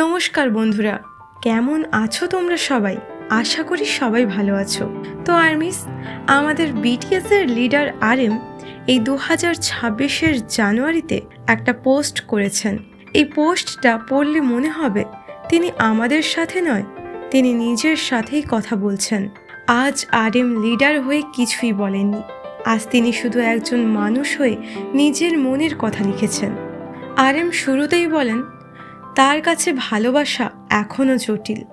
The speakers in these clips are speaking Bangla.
নমস্কার বন্ধুরা, কেমন আছো তোমরা সবাই? আশা করি সবাই ভালো আছো। তো আর্মিস আমাদের বিটিএস এর লিডার আর এম এই দু হাজার ছাব্বিশের জানুয়ারিতে একটা পোস্ট করেছেন। এই পোস্টটা পড়লে মনে হবে, তিনি আমাদের সাথে নয়, তিনি নিজের সাথেই কথা বলছেন। আজ আর এম লিডার হয়ে কিছুই বলেননি। আজ তিনি শুধু একজন মানুষ হয়ে নিজের মনের কথা লিখেছেন। আর এম শুরুতেই বলেন তার কাছে ভালোবাসা এখনও জটিল।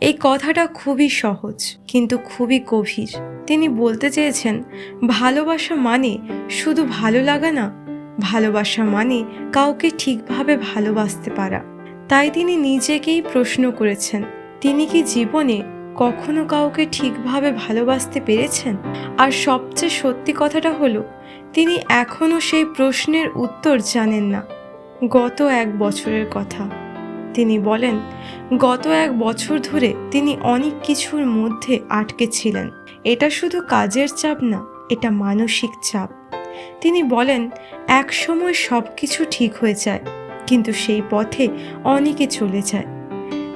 এই কথাটা খুবই সহজ, কিন্তু খুবই গভীর। তিনি বলতে চেয়েছেন, ভালোবাসা মানে শুধু ভালো লাগা না, ভালোবাসা মানে কাউকে ঠিকভাবে ভালোবাসতে পারা। তাই তিনি নিজেকেই প্রশ্ন করেছেন, তিনি কি জীবনে কখনো কাউকে ঠিকভাবে ভালোবাসতে পেরেছেন? আর সবচেয়ে সত্যি কথাটা হলো, তিনি এখনও সেই প্রশ্নের উত্তর জানেন না। গত এক বছরের কথা। তিনি বলেন, গত এক বছর ধরে তিনি অনেক কিছুর মধ্যে আটকে ছিলেন। এটা শুধু কাজের চাপ না, এটা মানসিক চাপ। তিনি বলেন এক সময় সব কিছু ঠিক হয়ে যায়, কিন্তু সেই পথে অনেকে চলে যায়।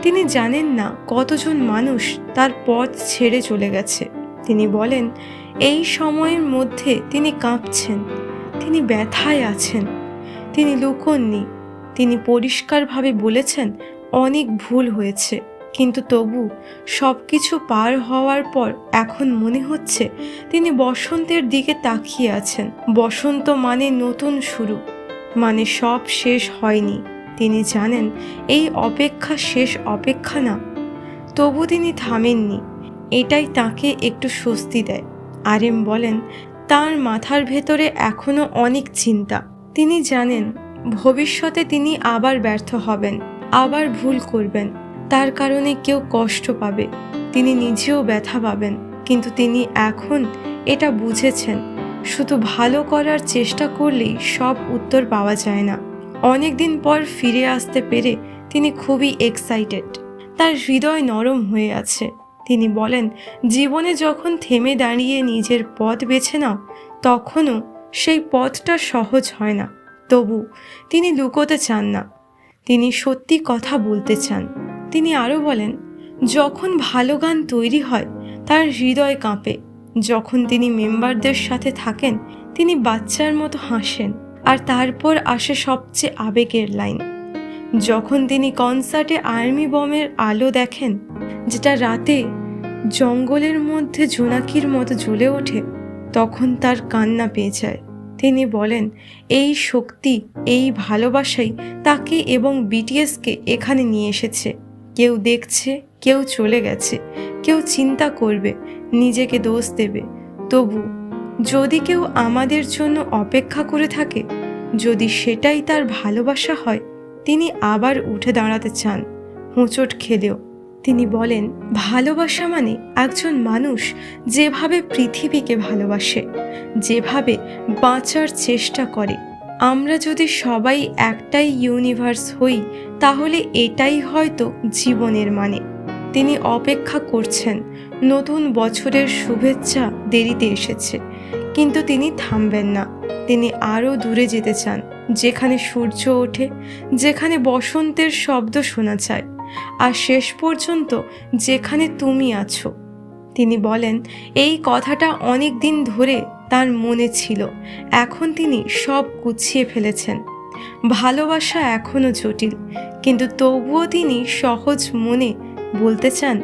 তিনি জানেন না কতজন মানুষ তার পথ ছেড়ে চলে গেছে। তিনি বলেন, এই সময়ের মধ্যে তিনি কাঁপছেন, তিনি ব্যথায় আছেন, তিনি লুকোননি তিনি পরিষ্কারভাবে বলেছেন, অনেক ভুল হয়েছে। কিন্তু তবু সব কিছু পার হওয়ার পর এখন মনে হচ্ছে তিনি বসন্তের দিকে তাকিয়ে আছেন। বসন্ত মানে নতুন শুরু মানে সব শেষ হয়নি। তিনি জানেন এই অপেক্ষা শেষ অপেক্ষা না, তবু তিনি থামেননি। এটাই তাকে একটু স্বস্তি দেয়। আরেম বলেন, তার মাথার ভেতরে এখনও অনেক চিন্তা। তিনি জানেন ভবিষ্যতে তিনি আবার ব্যর্থ হবেন, আবার ভুল করবেন। তার কারণে কেউ কষ্ট পাবে, তিনি নিজেও ব্যথা পাবেন, কিন্তু তিনি এখন এটা বুঝেছেন। শুধু ভালো করার চেষ্টা করলেই সব উত্তর পাওয়া যায় না। অনেক দিন পর ফিরে আসতে পেরে তিনি খুবই এক্সাইটেড তার হৃদয় নরম হয়ে আছে। তিনি বলেন, জীবনে যখন থেমে দাঁড়িয়ে নিজের পথ বেছে নাও, তখনও সেই পথটা সহজ হয় না। তবু তিনি লুকোতে চান না। তিনি সত্যি কথা বলতে চান। তিনি আরও বলেন, যখন ভালো গান তৈরি হয়, তার হৃদয় কাঁপে। যখন তিনি মেম্বারদের সাথে থাকেন, তিনি বাচ্চার মতো হাসেন। আর তারপর আসে সবচেয়ে আবেগের লাইন। যখন তিনি কনসার্টে আর্মি বমের আলো দেখেন, যেটা রাতে জঙ্গলের মধ্যে জোনাকির মতো জ্বলে ওঠে, তখন তার কান্না পেয়ে যায়। তিনি বলেন, এই শক্তি, এই ভালোবাসাই তাকে এবং বিটিএসকে এখানে নিয়ে এসেছে। কেউ দেখছে, কেউ চলে গেছে, কেউ চিন্তা করবে, নিজেকে দোষ দেবে। তবু যদি কেউ আমাদের জন্য অপেক্ষা করে থাকে, যদি সেটাই তার ভালোবাসা হয়, তিনি আবার উঠে দাঁড়াতে চান। হোঁচট খেলেও। তিনি বলেন, ভালোবাসা মানে একজন মানুষ যেভাবে পৃথিবীকে ভালোবাসে। যেভাবে বাঁচার চেষ্টা করে। আমরা যদি সবাই একটাই ইউনিভার্স হই, তাহলে এটাই হয়তো জীবনের মানে। তিনি অপেক্ষা করছেন। নতুন বছরের শুভেচ্ছা দেরিতে এসেছে। কিন্তু তিনি থামবেন না। তিনি আরও দূরে যেতে চান, যেখানে সূর্য ওঠে, যেখানে বসন্তের শব্দ শোনা যায়, আর শেষ পর্যন্ত যেখানে তুমি আছো। তিনি বলেন, এই কথাটা অনেক দিন ধরে তার মনে ছিল, এখন তিনি সব গুছিয়ে ফেলেছেন। ভালোবাসা এখনও জটিল, কিন্তু তবুও তিনি সহজ মনে বলতে চান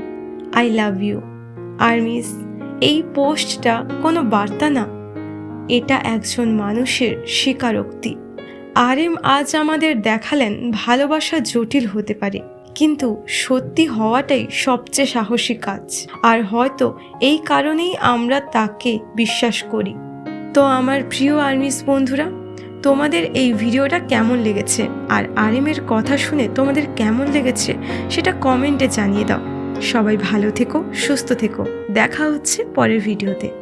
আই লাভ ইউ আর মিস, এই পোস্টটা কোনো বার্তা না। এটা একজন মানুষের স্বীকারোক্তি। আর এম আজ আমাদের দেখালেন ভালোবাসা জটিল হতে পারে। কিন্তু সত্যি হওয়াটাই সবচেয়ে সাহসী কাজ। আর হয়তো এই কারণেই আমরা তাকে বিশ্বাস করি। তো আমার প্রিয় আর্মিস বন্ধুরা, তোমাদের এই ভিডিওটা কেমন লেগেছে? আর আরিমের কথা শুনে তোমাদের কেমন লেগেছে সেটা কমেন্টে জানিয়ে দাও। সবাই ভালো থেকো, সুস্থ থেকো। দেখা হচ্ছে পরের ভিডিওতে।